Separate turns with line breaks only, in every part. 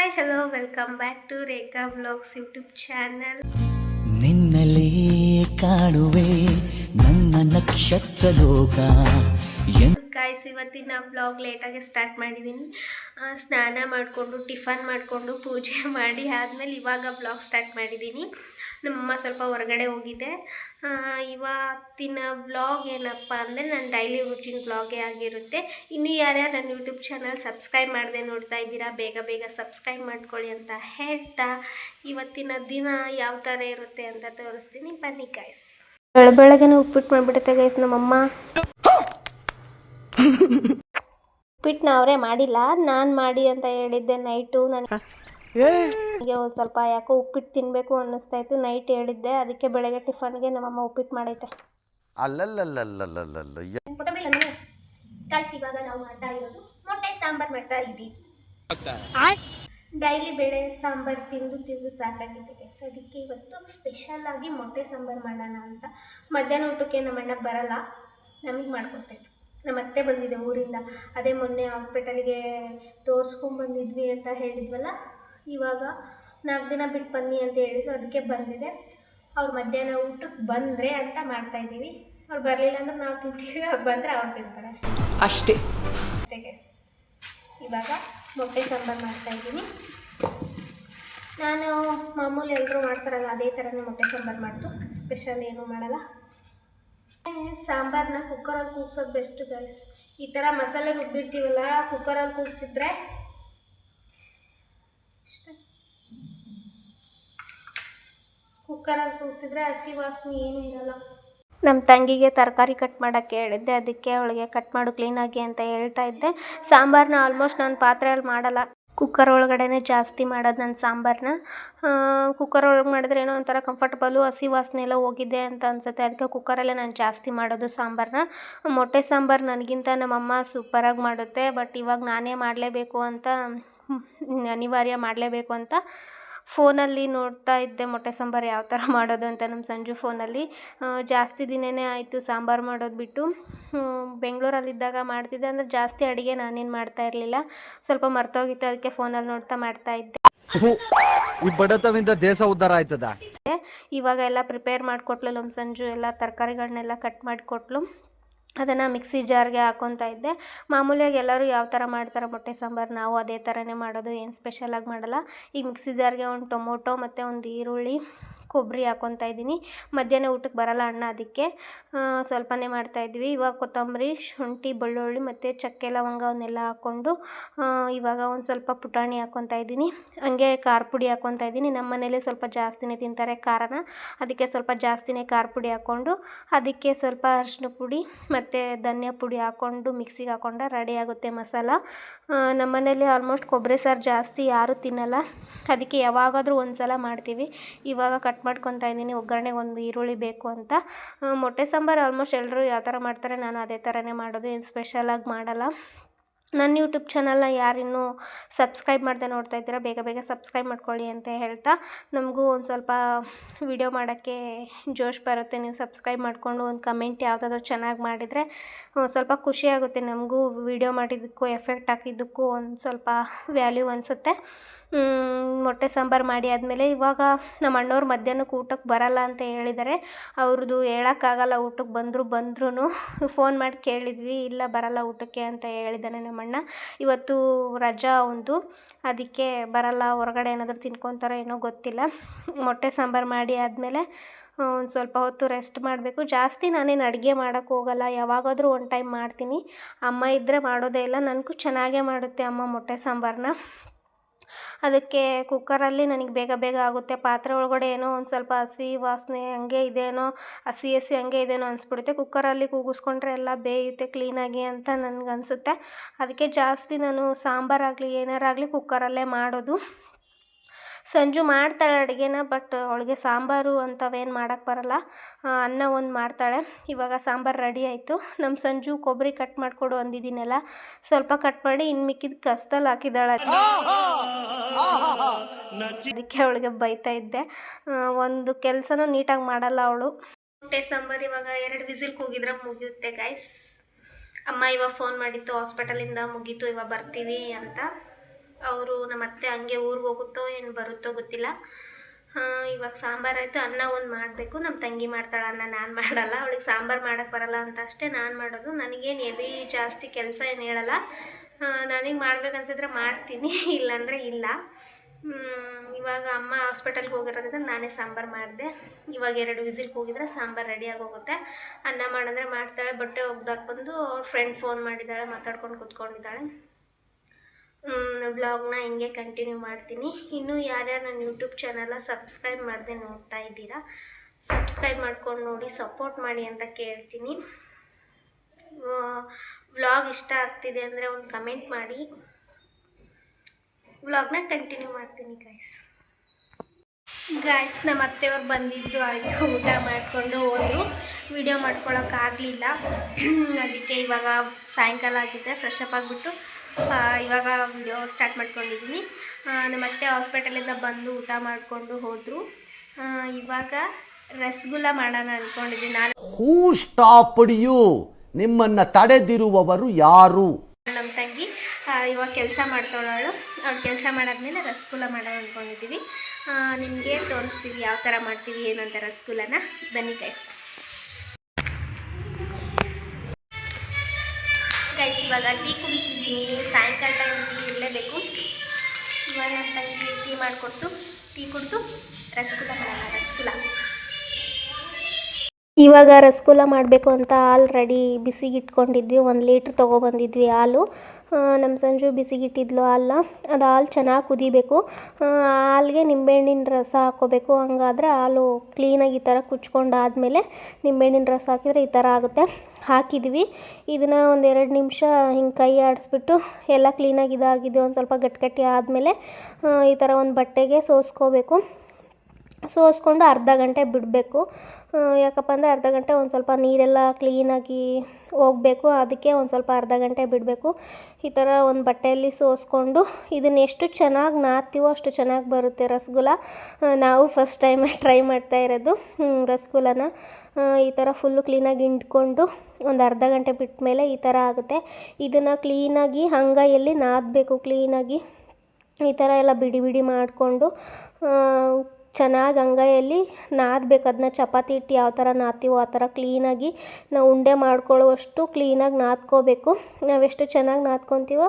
Hi hello welcome back to Rekha blogs YouTube channel
ನಿನ್ನಲೇ ಕಾಣುವೆ ನನ್ನ ನಕ್ಷತ್ರ ಲೋಕ.
ಕಾಯಿಸಿ ಇವತ್ತಿನ ಬ್ಲಾಗ್ ಲೇಟಾಗಿ ಸ್ಟಾರ್ಟ್ ಮಾಡಿದ್ದೀನಿ ಸ್ನಾನ ಮಾಡಿಕೊಂಡು ಟಿಫನ್ ಮಾಡಿಕೊಂಡು ಪೂಜೆ ಮಾಡಿ ಆದಮೇಲೆ ಇವಾಗ ಬ್ಲಾಗ್ ಸ್ಟಾರ್ಟ್ ಮಾಡಿದ್ದೀನಿ ನಮ್ಮಮ್ಮ ಸ್ವಲ್ಪ ಹೊರಗಡೆ ಹೋಗಿದ್ದೆ ಇವತ್ತಿನ ವ್ಲಾಗ್ ಏನಪ್ಪ ಅಂದರೆ ನನ್ನ ಡೈಲಿ ರುಟೀನ್ ವ್ಲಾಗೇ ಆಗಿರುತ್ತೆ. ಇನ್ನೂ ಯಾರ್ಯಾರು ನನ್ನ ಯೂಟ್ಯೂಬ್ ಚಾನಲ್ ಸಬ್ಸ್ಕ್ರೈಬ್ ಮಾಡದೆ ನೋಡ್ತಾ ಇದ್ದೀರಾ, ಬೇಗ ಬೇಗ ಸಬ್ಸ್ಕ್ರೈಬ್ ಮಾಡ್ಕೊಳ್ಳಿ ಅಂತ ಹೇಳ್ತಾ ಇವತ್ತಿನ ದಿನ ಯಾವ ಥರ ಇರುತ್ತೆ ಅಂತ ತೋರಿಸ್ತೀನಿ. ಬನ್ನಿ ಗಾಯ್ಸ್ ಬೆಳ ಬೆಳಗ್ಗೆನೇ ಉಪ್ಪಿಟ್ಟು ಮಾಡಿಬಿಡುತ್ತೆ ಗೈಸ್ ನಮ್ಮಮ್ಮ. ಉಪ್ಪಿಟ್ಟನ್ನ ಅವರೇ ಮಾಡಿಲ್ಲ, ನಾನು ಮಾಡಿ ಅಂತ ಹೇಳಿದ್ದೆ ನೈಟು ನನಗೆ ಒಂದು ಸ್ವಲ್ಪ ಯಾಕೋ ಉಪ್ಪಿಟ್ಟು ತಿನ್ನಬೇಕು ಅನ್ನಿಸ್ತಾ ಇತ್ತು. ನೈಟ್ ಹೇಳಿದ್ದೆ. ಅದಕ್ಕೆ ಬೆಳಗ್ಗೆ ಟಿಫನ್ಗೆ ನಮ್ಮಮ್ಮ ಉಪ್ಪಿಟ್ಟು ಮಾಡೈತೆ.
ಅಲ್ಲಲ್ಲಲ್ಲಲ್ಲಲ್ಲಲ್ಲ
ಕೊತ್ತಂಬರಿ ಇವಾಗ ನಾವು ಮಾಡ್ತಾ ಇರೋದು ಮೊಟ್ಟೆ ಸಾಂಬಾರು ಮಾಡ್ತಾ ಇದ್ದೀವಿ. ಡೈಲಿ ಬೇಳೆ ಸಾಂಬಾರು ತಿಂದು ತಿಂದು ಸಾಕಾಗಿದೆ ಸೊ ಅದಕ್ಕೆ ಇವತ್ತು ಸ್ಪೆಷಲ್ ಆಗಿ ಮೊಟ್ಟೆ ಸಾಂಬಾರು ಮಾಡೋಣ ಅಂತ. ಮಧ್ಯಾಹ್ನ ಊಟಕ್ಕೆ ನಮ್ಮ ಅಣ್ಣ ಬರಲ್ಲ. ನಮಗೆ ಮಾಡ್ಕೊಡ್ತಾಯಿತ್ತು ನಮ್ಮ ಅತ್ತೆ ಬಂದಿದೆ ಊರಿಂದ. ಅದೇ ಮೊನ್ನೆ ಹಾಸ್ಪಿಟಲ್ಗೆ ತೋರಿಸ್ಕೊಂಡ್ಬಂದಿದ್ವಿ ಅಂತ ಹೇಳಿದ್ವಲ್ಲ? ಇವಾಗ ನಾಲ್ಕು ದಿನ ಬಿಟ್ಟು ಬನ್ನಿ ಅಂತ ಹೇಳಿದ್ರು ಅದಕ್ಕೆ ಬಂದಿದೆ. ಅವ್ರು ಮಧ್ಯಾಹ್ನ ಊಟಕ್ಕೆ ಬಂದರೆ ಅಂತ ಮಾಡ್ತಾಯಿದ್ದೀವಿ ಅವ್ರು ಬರಲಿಲ್ಲ ಅಂದ್ರೆ ನಾವು ತಿಂತೀವಿ ಅವ್ರು ಬಂದರೆ ಅವ್ರು ತಿಂತಾರೆ ಅಷ್ಟೇ.
ಅಷ್ಟೇ.
ಅಷ್ಟೇ ಗೈಸ್ ಇವಾಗ ಮೊಟ್ಟೆ ಸಾಂಬಾರು ಮಾಡ್ತಾ ಇದ್ದೀನಿ. ನಾನು ಮಾಮೂಲಿ ಎಲ್ಲರೂ ಮಾಡ್ತಾರಲ್ಲ ಅದೇ ಥರನೇ ಮೊಟ್ಟೆ ಸಾಂಬಾರು ಮಾಡ್ತು. ಸ್ಪೆಷಲ್ ಏನೂ ಮಾಡಲ್ಲ. ಸಾಂಬಾರನ್ನ ಕುಕ್ಕರಲ್ಲಿ ಕೂಗ್ಸೋದು ಬೆಸ್ಟ್ ಗೈಸ್ ಈ ಥರ ಮಸಾಲೆ ರುಬ್ಬಿರ್ತೀವಲ್ಲ ಕುಕ್ಕರಲ್ಲಿ ಕೂಗ್ಸಿದ್ರೆ ಕುಕ್ಕರಲ್ಲಿ ಕೂಗ್ಸಿದ್ರೆ ಹಸಿ ವಾಸನೆ ಏನೂ ಇರಲ್ಲ. ನಮ್ಮ ತಂಗಿಗೆ ತರಕಾರಿ ಕಟ್ ಮಾಡೋಕ್ಕೆ ಹೇಳಿದ್ದೆ, ಅದಕ್ಕೆ ಅವಳಿಗೆ ಕಟ್ ಮಾಡು ಕ್ಲೀನಾಗಿ ಅಂತ ಹೇಳ್ತಾ ಇದ್ದೆ. ಸಾಂಬಾರನ್ನ ಆಲ್ಮೋಸ್ಟ್ ನಾನು ಪಾತ್ರೆಯಲ್ಲಿ ಮಾಡಲ್ಲ. ಕುಕ್ಕರ್ ಒಳಗಡೆನೇ ಜಾಸ್ತಿ ಮಾಡೋದು ನನ್ನ ಸಾಂಬಾರನ್ನ ಕುಕ್ಕರ್ ಒಳಗೆ ಮಾಡಿದ್ರೆ ಏನೋ ಒಂಥರ ಕಂಫರ್ಟಬಲು ಹಸಿ ವಾಸನೆ ಎಲ್ಲ ಹೋಗಿದೆ ಅಂತ ಅನಿಸುತ್ತೆ. ಅದಕ್ಕೆ ಕುಕ್ಕರಲ್ಲೇ ನಾನು ಜಾಸ್ತಿ ಮಾಡೋದು ಸಾಂಬಾರನ್ನ ಮೊಟ್ಟೆ ಸಾಂಬಾರು ನನಗಿಂತ ನಮ್ಮಮ್ಮ ಸೂಪರಾಗಿ ಮಾಡುತ್ತೆ ಬಟ್ ಇವಾಗ ನಾನೇ ಮಾಡಲೇಬೇಕು ಅಂತ ಅನಿವಾರ್ಯ ಮಾಡಲೇಬೇಕು ಅಂತ ಫೋನಲ್ಲಿ ನೋಡ್ತಾ ಇದ್ದೆ ಮೊಟ್ಟೆ ಸಾಂಬಾರು ಯಾವ ಥರ ಮಾಡೋದು ಅಂತ ನಮ್ಮ ಸಂಜು ಫೋನಲ್ಲಿ. ಜಾಸ್ತಿ ದಿನನೇ ಆಯಿತು ಸಾಂಬಾರು ಮಾಡೋದು ಬಿಟ್ಟು. ಬೆಂಗಳೂರಲ್ಲಿದ್ದಾಗ ಮಾಡ್ತಿದ್ದೆ ಅಂದರೆ ಜಾಸ್ತಿ ಅಡುಗೆ ನಾನೇನು ಮಾಡ್ತಾ ಇರಲಿಲ್ಲ. ಸ್ವಲ್ಪ ಮರ್ತೋಗಿತ್ತು ಅದಕ್ಕೆ ಫೋನಲ್ಲಿ ನೋಡ್ತಾ ಮಾಡ್ತಾ ಇದ್ದೆ.
ಈ ಬಡತವಿಂದ ದೇಶ ಉದ್ಧಾರ ಆಯ್ತದ?
ಇವಾಗ ಎಲ್ಲ ಪ್ರಿಪೇರ್ ಮಾಡಿಕೊಟ್ಲು ನಮ್ಮ ಸಂಜು ಎಲ್ಲ ತರಕಾರಿಗಳನ್ನೆಲ್ಲ ಕಟ್ ಮಾಡಿಕೊಟ್ಲು. ಅದನ್ನು ಮಿಕ್ಸಿ ಜಾರ್ಗೆ ಹಾಕ್ಕೊತಾ ಇದ್ದೆ. ಮಾಮೂಲಿಯಾಗಿ ಎಲ್ಲರೂ ಯಾವ ಥರ ಮಾಡ್ತಾರೆ ಮೊಟ್ಟೆ ಸಾಂಬಾರು ನಾವು ಅದೇ ಥರನೇ ಮಾಡೋದು, ಏನು ಸ್ಪೆಷಲಾಗಿ ಮಾಡಲ್ಲ. ಈಗ ಮಿಕ್ಸಿ ಜಾರ್ಗೆ ಒಂದು ಟೊಮೊಟೊ ಮತ್ತು ಒಂದು ಈರುಳ್ಳಿ ಕೊಬ್ಬರಿ ಹಾಕ್ಕೊತಾ ಇದ್ದೀನಿ. ಮಧ್ಯಾಹ್ನ ಊಟಕ್ಕೆ ಬರಲ್ಲ ಅಣ್ಣ ಅದಕ್ಕೆ. ಸ್ವಲ್ಪನೇ ಮಾಡ್ತಾಯಿದ್ವಿ ಇವಾಗ ಕೊತ್ತಂಬರಿ, ಶುಂಠಿ, ಬೆಳ್ಳುಳ್ಳಿ ಮತ್ತು ಚಕ್ಕೆ, ಲವಂಗ ಅವನ್ನೆಲ್ಲ ಹಾಕ್ಕೊಂಡು ಇವಾಗ ಒಂದು ಸ್ವಲ್ಪ ಪುಟಾಣಿ ಹಾಕ್ಕೊತಾ ಇದ್ದೀನಿ. ಹಂಗೆ ಖಾರ ಪುಡಿ ಹಾಕ್ಕೊತಾ ಇದ್ದೀನಿ. ನಮ್ಮ ಮನೇಲಿ ಸ್ವಲ್ಪ ಜಾಸ್ತಿನೇ ತಿಂತಾರೆ ಖಾರನ. ಅದಕ್ಕೆ ಸ್ವಲ್ಪ ಜಾಸ್ತಿನೇ ಖಾರ ಪುಡಿ ಹಾಕ್ಕೊಂಡು, ಅದಕ್ಕೆ ಸ್ವಲ್ಪ ಅರಿಶಿನ ಪುಡಿ ಮತ್ತು ಧನಿಯಾ ಪುಡಿ ಹಾಕ್ಕೊಂಡು, ಮಿಕ್ಸಿಗೆ ಹಾಕ್ಕೊಂಡ್ರೆ ರೆಡಿ ಆಗುತ್ತೆ ಮಸಾಲ. ನಮ್ಮ ಮನೇಲಿ ಆಲ್ಮೋಸ್ಟ್ ಕೊಬ್ಬರಿ ಸಾರು ಜಾಸ್ತಿ ಯಾರೂ ತಿನ್ನಲ್ಲ. ಅದಕ್ಕೆ ಯಾವಾಗಾದರೂ ಒಂದು ಸಲ ಮಾಡ್ತೀವಿ. ಇವಾಗ ಕಟ್ ಮಾಡ್ಕೊತಾ ಇದ್ದೀನಿ. ಒಗ್ಗರಣೆಗೆ ಒಂದು ಈರುಳ್ಳಿ ಬೇಕು ಅಂತ. ಮೊಟ್ಟೆ ಸಾಂಬಾರು ಆಲ್ಮೋಸ್ಟ್ ಎಲ್ಲರೂ ಯಾವ ಥರ ಮಾಡ್ತಾರೆ ನಾನು ಅದೇ ಥರನೇ ಮಾಡೋದು. ಏನು ಸ್ಪೆಷಲಾಗಿ ಮಾಡಲ್ಲ. ನನ್ನ ಯೂಟ್ಯೂಬ್ ಚಾನಲ್ನ ಯಾರಿನ್ನೂ ಸಬ್ಸ್ಕ್ರೈಬ್ ಮಾಡದೆ ನೋಡ್ತಾ ಇದ್ದೀರಾ, ಬೇಗ ಬೇಗ ಸಬ್ಸ್ಕ್ರೈಬ್ ಮಾಡ್ಕೊಳ್ಳಿ ಅಂತ ಹೇಳ್ತಾ. ನಮಗೂ ಒಂದು ಸ್ವಲ್ಪ ವಿಡಿಯೋ ಮಾಡೋಕ್ಕೆ ಜೋಶ್ ಬರುತ್ತೆ. ನೀವು ಸಬ್ಸ್ಕ್ರೈಬ್ ಮಾಡಿಕೊಂಡು ಒಂದು ಕಮೆಂಟ್ ಯಾವುದಾದ್ರೂ ಚೆನ್ನಾಗಿ ಮಾಡಿದರೆ ಸ್ವಲ್ಪ ಖುಷಿಯಾಗುತ್ತೆ ನಮಗೂ ವಿಡಿಯೋ ಮಾಡಿದ್ದಕ್ಕೂ ಎಫೆಕ್ಟ್ ಹಾಕಿದ್ದಕ್ಕೂ ಒಂದು ಸ್ವಲ್ಪ ವ್ಯಾಲ್ಯೂ ಅನಿಸುತ್ತೆ. ಮೊಟ್ಟೆ ಸಾಂಬಾರು ಮಾಡಿ ಆದಮೇಲೆ ಇವಾಗ ನಮ್ಮ ಅಣ್ಣವ್ರು ಮಧ್ಯಾಹ್ನಕ್ಕೆ ಊಟಕ್ಕೆ ಬರಲ್ಲ ಅಂತ ಹೇಳಿದ್ದಾರೆ ಅವ್ರದ್ದು ಹೇಳೋಕ್ಕಾಗಲ್ಲ ಊಟಕ್ಕೆ ಬಂದರು ಬಂದ್ರೂ ಫೋನ್ ಮಾಡಿ ಕೇಳಿದ್ವಿ, ಇಲ್ಲ ಬರಲ್ಲ ಊಟಕ್ಕೆ ಅಂತ ಹೇಳಿದ್ದಾನೆ ನಮ್ಮಣ್ಣ ಇವತ್ತು ರಜಾ ಒಂದು, ಅದಕ್ಕೆ ಬರಲ್ಲ, ಹೊರಗಡೆ ಏನಾದರೂ ತಿನ್ಕೊತಾರೋ ಏನೋ ಗೊತ್ತಿಲ್ಲ. ಮೊಟ್ಟೆ ಸಾಂಬಾರು ಮಾಡಿ ಆದಮೇಲೆ ಒಂದು ಸ್ವಲ್ಪ ಹೊತ್ತು ರೆಸ್ಟ್ ಮಾಡಬೇಕು. ಜಾಸ್ತಿ ನಾನೇನು ಅಡುಗೆ ಮಾಡೋಕ್ಕೆ ಹೋಗಲ್ಲ, ಯಾವಾಗಾದರೂ ಒನ್ ಟೈಮ್ ಮಾಡ್ತೀನಿ. ಅಮ್ಮ ಇದ್ದರೆ ಮಾಡೋದೇ ಇಲ್ಲ, ನನಗೂ ಚೆನ್ನಾಗೇ ಮಾಡುತ್ತೆ ಅಮ್ಮ ಮೊಟ್ಟೆ ಸಾಂಬಾರನ್ನ ಅದಕ್ಕೆ ಕುಕ್ಕರಲ್ಲಿ ನನಗೆ ಬೇಗ ಬೇಗ ಆಗುತ್ತೆ. ಪಾತ್ರೆ ಒಳಗಡೆ ಏನೋ ಒಂದು ಸ್ವಲ್ಪ ಹಸಿ ವಾಸನೆ ಹಂಗೆ ಇದೇನೋ ಹಸಿ ಹಸಿ ಹಂಗೆ ಇದೇನೋ ಅನಿಸ್ಬಿಡುತ್ತೆ. ಕುಕ್ಕರಲ್ಲಿ ಕೂಗಿಸ್ಕೊಂಡ್ರೆ ಎಲ್ಲ ಬೇಯುತ್ತೆ ಕ್ಲೀನಾಗಿ ಅಂತ ನನಗನ್ಸುತ್ತೆ. ಅದಕ್ಕೆ ಜಾಸ್ತಿ ನಾನು ಸಾಂಬಾರಾಗಲಿ, ಏನಾರಾಗಲಿ ಕುಕ್ಕರಲ್ಲೇ ಮಾಡೋದು. ಸಂಜು ಮಾಡ್ತಾಳೆ ಅಡುಗೆನ ಬಟ್ ಅವಳಿಗೆ ಸಾಂಬಾರು ಅಂಥವೇನು ಮಾಡೋಕ್ಕೆ ಬರಲ್ಲ. ಅನ್ನ ಒಂದು ಮಾಡ್ತಾಳೆ. ಇವಾಗ ಸಾಂಬಾರು ರೆಡಿ ಆಯಿತು. ನಮ್ಮ ಸಂಜು ಕೊಬ್ಬರಿ ಕಟ್ ಮಾಡಿಕೊಡು ಅಂದಿದ್ದೀನಲ್ಲ. ಸ್ವಲ್ಪ ಕಟ್ ಮಾಡಿ ಇನ್ನು ಮಿಕ್ಕಿದ ಕಸದಲ್ಲಿ ಹಾಕಿದ್ದಾಳೆ. ಅದಕ್ಕೆ ಅವಳಿಗೆ ಬೈತಾ ಇದ್ದೆ. ಒಂದು ಕೆಲಸನೂ ನೀಟಾಗಿ ಮಾಡಲ್ಲ ಅವಳು. ಮೊಟ್ಟೆ ಸಾಂಬಾರು ಇವಾಗ ಎರಡು ವಿಸಿಲ್ ಕೂಗಿದ್ರೆ ಮುಗಿಯುತ್ತೆ ಗೈಸ್ ಅಮ್ಮ ಇವಾಗ ಫೋನ್ ಮಾಡಿತ್ತು ಹಾಸ್ಪಿಟಲಿಂದ ಮುಗೀತು, ಇವಾಗ ಬರ್ತೀವಿ ಅಂತ. ಅವರು ನಮ್ಮ ಅತ್ತೆ ಹಂಗೆ ಊರಿಗೆ ಹೋಗುತ್ತೋ ಏನು ಬರುತ್ತೋ ಗೊತ್ತಿಲ್ಲ. ಇವಾಗ ಸಾಂಬಾರು ಆಯಿತು, ಅನ್ನ ಒಂದು ಮಾಡಬೇಕು. ನಮ್ಮ ತಂಗಿ ಮಾಡ್ತಾಳೆ, ಅನ್ನ ನಾನು ಮಾಡಲ್ಲ. ಅವಳಿಗೆ ಸಾಂಬಾರು ಮಾಡೋಕ್ಕೆ ಬರಲ್ಲ ಅಂತ ಅಷ್ಟೇ ನಾನು ಮಾಡೋದು. ನನಗೇನು ಎಬಿ ಜಾಸ್ತಿ ಕೆಲಸ ಏನು ಹೇಳಲ್ಲ. ನನಗೆ ಮಾಡ್ಬೇಕನ್ಸಿದ್ರೆ ಮಾಡ್ತೀನಿ, ಇಲ್ಲಾಂದರೆ ಇಲ್ಲ. ಇವಾಗ ಅಮ್ಮ ಹಾಸ್ಪಿಟಲ್ಗೆ ಹೋಗಿರೋದ್ರಿಂದ ನಾನೇ ಸಾಂಬಾರು ಮಾಡಿದೆ. ಇವಾಗ ಎರಡು ವಿಸಿಲ್ಗೆ ಹೋಗಿದ್ರೆ ಸಾಂಬಾರು ರೆಡಿಯಾಗಿ ಹೋಗುತ್ತೆ. ಅನ್ನ ಮಾಡಿದ್ರೆ ಮಾಡ್ತಾಳೆ, ಬಟ್ಟೆ ಒಗ್ದಾಕ್ಬಂದು ಅವ್ರ ಫ್ರೆಂಡ್ ಫೋನ್ ಮಾಡಿದ್ದಾಳೆ, ಮಾತಾಡ್ಕೊಂಡು ಕೂತ್ಕೊಂಡಿದ್ದಾಳೆ. ವ್ಲಾಗ್ನ ಹಿಂಗೆ ಕಂಟಿನ್ಯೂ ಮಾಡ್ತೀನಿ. ಇನ್ನೂ ಯಾರ್ಯಾರು ನನ್ನ ಯೂಟ್ಯೂಬ್ ಚಾನಲ್ನ ಸಬ್ಸ್ಕ್ರೈಬ್ ಮಾಡದೆ ನೋಡ್ತಾ ಇದ್ದೀರಾ ಸಬ್ಸ್ಕ್ರೈಬ್ ಮಾಡ್ಕೊಂಡು ನೋಡಿ ಸಪೋರ್ಟ್ ಮಾಡಿ ಅಂತ ಕೇಳ್ತೀನಿ. ವ್ಲಾಗ್ ಇಷ್ಟ ಆಗ್ತಿದೆ ಅಂದರೆ ಒಂದು ಕಮೆಂಟ್ ಮಾಡಿ. ವ್ಲಾಗ್ನ ಕಂಟಿನ್ಯೂ ಮಾಡ್ತೀನಿ ಗಾಯ್ಸ್ ಗಾಯ್ಸ್ ನಮ್ಮ ಅತ್ತೆಯವ್ರು ಬಂದಿದ್ದು ಆಯಿತು, ಊಟ ಮಾಡಿಕೊಂಡು ಹೋದರು. ವಿಡಿಯೋ ಮಾಡ್ಕೊಳ್ಳೋಕ್ಕಾಗಲಿಲ್ಲ ಅದಕ್ಕೆ ಇವಾಗ ಸಾಯಂಕಾಲ ಆಗಿದೆ ಫ್ರೆಶ್ ಅಪ್ ಆಗಿಬಿಟ್ಟು ಇವಾಗ ವಿಡಿಯೋ ಸ್ಟಾರ್ಟ್ ಮಾಡ್ಕೊಂಡಿದ್ದೀನಿ ನಮ್ಮ ಅತ್ತೆ ಹಾಸ್ಪಿಟಲಿಂದ ಬಂದು ಊಟ ಮಾಡಿಕೊಂಡು ಹೋದರು. ಇವಾಗ ರಸಗುಲ್ಲ ಮಾಡೋಣ ಅಂದ್ಕೊಂಡಿದ್ದೀನಿ ನಾನು
ಹೂ ಸ್ಟಾಪ್ ಯು ನಿಮ್ಮನ್ನ ತಡೆದಿರುವವರು ಯಾರು?
ನಮ್ಮ ತಂಗಿ ಇವಾಗ ಕೆಲಸ ಮಾಡ್ತಾಳವಳು ಅವ್ಳು ಕೆಲಸ ಮಾಡಾದ್ಮೇಲೆ ರಸಗುಲ್ಲ ಮಾಡೋಣ ಅಂದ್ಕೊಂಡಿದ್ದೀವಿ ನಿಮಗೆ ತೋರಿಸ್ತೀವಿ ಯಾವ ಥರ ಮಾಡ್ತೀವಿ ಏನು ಅಂತ ರಸಗುಲ್ಲನ? ಬನ್ನಿ ಗೈಸ್ ಗೈಸ್ ಇವಾಗ ಟೀ ಕುಡಿತಿದ್ದೀನಿ. ಸಾಯಂಕಾಲ ಟೈಮ್ ಟೀ ಇರಲೇಬೇಕು ಇವಾಗ ನಮ್ಮ ತಂಗಿ ಟೀ ಮಾಡಿಕೊಟ್ಟು, ಟೀ ಕುಡಿದು ರಸಗುಲ್ಲ ಮಾಡೋಣ, ರಸಗುಲ್ಲ. ಇವಾಗ ರಸಗುಲ್ಲ ಮಾಡಬೇಕು ಅಂತ ಹಾಲು ರೆಡಿ ಬಿಸಿಗೆ ಇಟ್ಕೊಂಡಿದ್ವಿ ಒಂದು ಲೀಟ್ರ್ ತೊಗೊಬಂದಿದ್ವಿ ಹಾಲು. ನಮ್ಮ ಸಂಜು ಬಿಸಿಗಿಟ್ಟಿದ್ಲು ಹಾಲನ್ನ ಅದು ಹಾಲು ಚೆನ್ನಾಗಿ ಕುದಿಬೇಕು. ಹಾಲಿಗೆ ನಿಂಬೆಹಣ್ಣಿನ ರಸ ಹಾಕ್ಕೋಬೇಕು. ಹಂಗಾದ್ರೆ ಹಾಲು ಕ್ಲೀನಾಗಿ ಈ ಥರ ಕುಚ್ಕೊಂಡಾದಮೇಲೆ ನಿಂಬೆಹಣ್ಣಿನ ರಸ ಹಾಕಿದರೆ ಈ ಥರ ಆಗುತ್ತೆ. ಹಾಕಿದ್ವಿ. ಇದನ್ನು ಒಂದು ಎರಡು ನಿಮಿಷ ಹಿಂಗೆ ಕೈ ಆಡಿಸ್ಬಿಟ್ಟು ಎಲ್ಲ ಕ್ಲೀನಾಗಿ ಇದಾಗಿದೆ, ಒಂದು ಸ್ವಲ್ಪ ಗಟ್ಟಿಗಟ್ಟಿ ಗಟ್ಟಿ ಆದಮೇಲೆ ಈ ಥರ ಒಂದು ಬಟ್ಟೆಗೆ ಸೋಸ್ಕೋಬೇಕು. ಸೋಸ್ಕೊಂಡು ಅರ್ಧ ಗಂಟೆ ಬಿಡಬೇಕು. ಯಾಕಪ್ಪ ಅಂದರೆ ಅರ್ಧ ಗಂಟೆ ಒಂದು ಸ್ವಲ್ಪ ನೀರೆಲ್ಲ ಕ್ಲೀನಾಗಿ ಹೋಗಬೇಕು. ಅದಕ್ಕೆ ಒಂದು ಸ್ವಲ್ಪ ಅರ್ಧ ಗಂಟೆ ಬಿಡಬೇಕು. ಈ ಥರ ಒಂದು ಬಟ್ಟೆಯಲ್ಲಿ ಸೋಸ್ಕೊಂಡು ಇದನ್ನ ಎಷ್ಟು ಚೆನ್ನಾಗಿ ನಾದ್ತೀವೋ ಅಷ್ಟು ಚೆನ್ನಾಗಿ ಬರುತ್ತೆ ರಸಗುಲ್ಲ. ನಾವು ಫಸ್ಟ್ ಟೈಮ್ ಟ್ರೈ ಮಾಡ್ತಾ ಇರೋದು ರಸಗುಲ್ಲನ. ಈ ಥರ ಫುಲ್ಲು ಕ್ಲೀನಾಗಿ ಹಿಂಡ್ಕೊಂಡು ಒಂದು ಅರ್ಧ ಗಂಟೆ ಬಿಟ್ಟ ಮೇಲೆ ಈ ಥರ ಆಗುತ್ತೆ. ಇದನ್ನು ಕ್ಲೀನಾಗಿ ಅಂಗೈಯಲ್ಲಿ ನಾದಬೇಕು ಕ್ಲೀನಾಗಿ ಈ ಥರ ಎಲ್ಲ ಬಿಡಿ ಬಿಡಿ ಮಾಡಿಕೊಂಡು ಚೆನ್ನಾಗಿ ಅಂಗೈಯಲ್ಲಿ ನಾದಬೇಕು. ಅದನ್ನ ಚಪಾತಿ ಹಿಟ್ಟು ಯಾವ ಥರ ನಾದ್ತೀವೋ ಆ ಥರ ಕ್ಲೀನಾಗಿ ನಾವು ಉಂಡೆ ಮಾಡ್ಕೊಳ್ಳುವಷ್ಟು ಕ್ಲೀನಾಗಿ ನಾದ್ಕೋಬೇಕು. ನಾವೆಷ್ಟು ಚೆನ್ನಾಗಿ ನಾದ್ಕೊತೀವೋ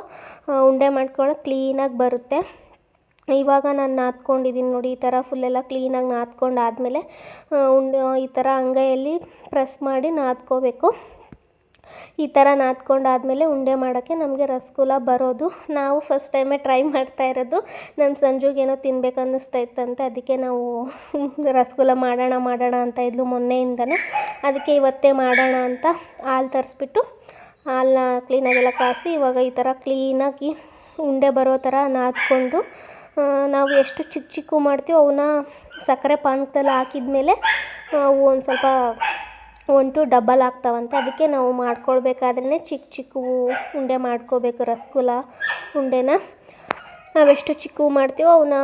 ಉಂಡೆ ಮಾಡ್ಕೊಳ್ಳೋಕೆ ಕ್ಲೀನಾಗಿ ಬರುತ್ತೆ. ಇವಾಗ ನಾನು ನಾದ್ಕೊಂಡಿದ್ದೀನಿ ನೋಡಿ, ಈ ಥರ ಫುಲ್ಲೆಲ್ಲ ಕ್ಲೀನಾಗಿ ನಾದ್ಕೊಂಡು ಆದಮೇಲೆ ಉಂಡೆ ಈ ಥರ ಅಂಗೈಯಲ್ಲಿ ಪ್ರೆಸ್ ಮಾಡಿ ನಾದ್ಕೋಬೇಕು. ಈ ಥರ ನಾದ್ಕೊಂಡಾದಮೇಲೆ ಉಂಡೆ ಮಾಡೋಕ್ಕೆ ನಮಗೆ ರಸಗುಲ್ಲ ಬರೋದು. ನಾವು ಫಸ್ಟ್ ಟೈಮೇ ಟ್ರೈ ಮಾಡ್ತಾ ಇರೋದು. ನಮ್ಮ ಸಂಜುಗೇನೋ ತಿನ್ಬೇಕು ಅನ್ನಿಸ್ತಾ ಇತ್ತಂತೆ. ಅದಕ್ಕೆ ನಾವು ರಸಗುಲ್ಲ ಮಾಡೋಣ ಮಾಡೋಣ ಅಂತ ಇದ್ಲು ಮೊನ್ನೆಯಿಂದನೇ. ಅದಕ್ಕೆ ಇವತ್ತೇ ಮಾಡೋಣ ಅಂತ ಹಾಲು ತರಿಸ್ಬಿಟ್ಟು ಹಾಲನ್ನ ಕ್ಲೀನಾಗೆಲ್ಲ ಕಾಯಿಸಿ ಇವಾಗ ಈ ಥರ ಕ್ಲೀನಾಗಿ ಉಂಡೆ ಬರೋ ಥರ ನಾದ್ಕೊಂಡು ನಾವು ಎಷ್ಟು ಚಿಕ್ಕ ಚಿಕ್ಕ ಮಾಡ್ತೀವೋ ಅವನ್ನ ಸಕ್ಕರೆ ಪಾನಕದಲ್ಲಿ ಹಾಕಿದ್ಮೇಲೆ ಅವು ಒಂದು ಸ್ವಲ್ಪ ಒನ್ ಟು ಡಬಲ್ ಆಗ್ತಾವಂತೆ. ಅದಕ್ಕೆ ನಾವು ಮಾಡ್ಕೊಳ್ಬೇಕಾದ್ರೆ ಚಿಕ್ಕ ಚಿಕ್ಕವು ಉಂಡೆ ಮಾಡ್ಕೋಬೇಕು ರಸಗುಲ್ಲ ಉಂಡೆನ. ನಾವೆಷ್ಟು ಚಿಕ್ಕವು ಮಾಡ್ತೀವೋ ಅವನ್ನ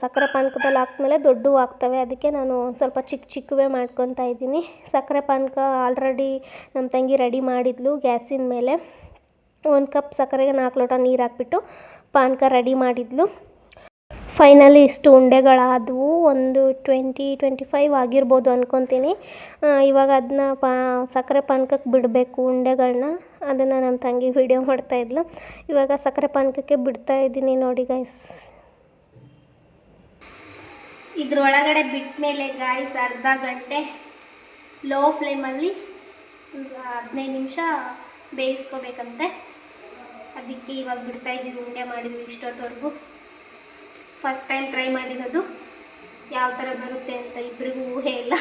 ಸಕ್ಕರೆ ಪಾನಕದಲ್ಲಿ ಹಾಕ್ಮೇಲೆ ದೊಡ್ಡವು ಆಗ್ತವೆ. ಅದಕ್ಕೆ ನಾನು ಒಂದು ಸ್ವಲ್ಪ ಚಿಕ್ಕ ಚಿಕ್ಕವೇ ಮಾಡ್ಕೊತಾ ಇದ್ದೀನಿ. ಸಕ್ಕರೆ ಪಾನಕ ಆಲ್ರೆಡಿ ನಮ್ಮ ತಂಗಿ ರೆಡಿ ಮಾಡಿದ್ಲು ಗ್ಯಾಸಿನ ಮೇಲೆ. ಒಂದು ಕಪ್ ಸಕ್ಕರೆಗೆ ನಾಲ್ಕು ಲೋಟ ನೀರು ಹಾಕ್ಬಿಟ್ಟು ಪಾನಕ ರೆಡಿ ಮಾಡಿದ್ಲು. ಫೈನಲಿ ಇಷ್ಟು ಉಂಡೆಗಳಾದವು, ಒಂದು ಟ್ವೆಂಟಿ ಟ್ವೆಂಟಿ ಫೈವ್ ಆಗಿರ್ಬೋದು ಅಂದ್ಕೊತೀನಿ ಇವಾಗ ಅದನ್ನ ಪಾ, ಸಕ್ಕರೆ ಪಾನಕಕ್ಕೆ ಬಿಡಬೇಕು ಉಂಡೆಗಳನ್ನ ಅದನ್ನು ನಮ್ಮ ತಂಗಿ ವಿಡಿಯೋ ಮಾಡ್ತಾಯಿದ್ಲು ಇವಾಗ ಸಕ್ಕರೆ ಪಾನಕಕ್ಕೆ ಬಿಡ್ತಾ ಇದ್ದೀನಿ ನೋಡಿ ಗಾಯ್ಸ್ ಇದ್ರೊಳಗಡೆ ಬಿಟ್ಟ ಮೇಲೆ ಗಾಯ್ಸ್ ಅರ್ಧ ಗಂಟೆ ಲೋ ಫ್ಲೇಮಲ್ಲಿ ಹದಿನೈದು ನಿಮಿಷ ಬೇಯಿಸ್ಕೋಬೇಕಂತೆ. ಅದಕ್ಕೆ ಇವಾಗ ಬಿಡ್ತಾ ಇದ್ದೀವಿ, ಉಂಡೆ ಮಾಡಿದ್ವಿ ಇಷ್ಟೊತ್ತವರೆಗೂ. ಫಸ್ಟ್ ಟೈಮ್ ಟ್ರೈ ಮಾಡಿರೋದು ಯಾವ ಥರ ಬರುತ್ತೆ ಅಂತ ಇಬ್ಬರಿಗೂ ಊಹೆ ಇಲ್ಲ.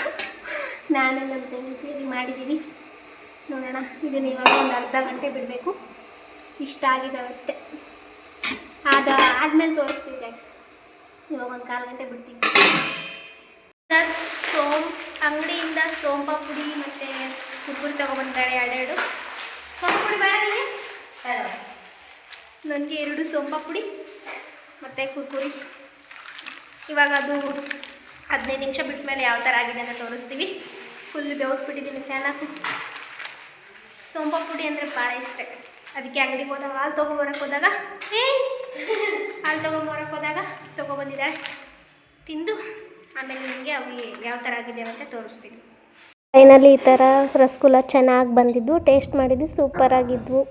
ನಾನು ನಮ್ಮ ತಂಗಿ ಸೇರಿ ಮಾಡಿದ್ದೀವಿ ನೋಡೋಣ ಇದನ್ನ ಇವಾಗ ಒಂದು ಅರ್ಧ ಗಂಟೆ ಬಿಡಬೇಕು. ಇಷ್ಟ ಅಷ್ಟೇ. ಆದ ಆದಮೇಲೆ ತೋರಿಸ್ತೀವಿ ಗ್ಯಾಸ್ ಇವಾಗ ಒಂದು ಕಾಲು ಗಂಟೆ ಬಿಡ್ತೀವಿ ಸೋಮ್ ಅಂಗಡಿಯಿಂದ ಸೋಂಪಾ ಪುಡಿ ಮತ್ತು ಕುಕ್ಕುರಿ ತೊಗೊಬಂದಾಳೆ ಎರಡೆರಡು. ಸೋಂಪಾ ಪುಡಿ ಬೇಡ ನಿಮಗೆ ನನಗೆ ಎರಡು ಸೋಂಪಾ ಪುಡಿ. ಮತ್ತು ಕುರ್ಕುರಿ. ಇವಾಗ ಅದು ಹದಿನೈದು ನಿಮಿಷ ಬಿಟ್ಟ ಮೇಲೆ ಯಾವ ಥರ ಆಗಿದೆ ಅಂತ ತೋರಿಸ್ತೀವಿ. ಫುಲ್ ಬೆವ್ದು ಬಿಟ್ಟಿದ್ದೀನಿ ಫ್ಯಾನ್ ಹಾಕು. ಸೋಂಪ ಪುಡಿ ಅಂದರೆ ಭಾಳ ಇಷ್ಟ. ಅದಕ್ಕೆ ಅಂಗಡಿಗೆ ಹೋದಾಗ, ಹಾಲು ತೊಗೊಬರಕ್ಕೆ ಹೋದಾಗ, ಏ, ಹಾಲು ತೊಗೊಂಬರಕ್ಕೆ ಹೋದಾಗ ತೊಗೊಬಂದಿದ್ದಾಳೆ ತಿಂದು, ಆಮೇಲೆ ನಿಮಗೆ ಅವು ಯಾವ ಥರ ಆಗಿದೆ ಅಂತ ತೋರಿಸ್ತೀನಿ. ಫೈನಲಿ ಈ ಥರ ರಸಗುಲ್ಲ ಚೆನ್ನಾಗಿ ಬಂದಿದ್ದು ಟೇಸ್ಟ್ ಮಾಡಿದ್ದು ಸೂಪರ್ ಆಗಿದ್ವು.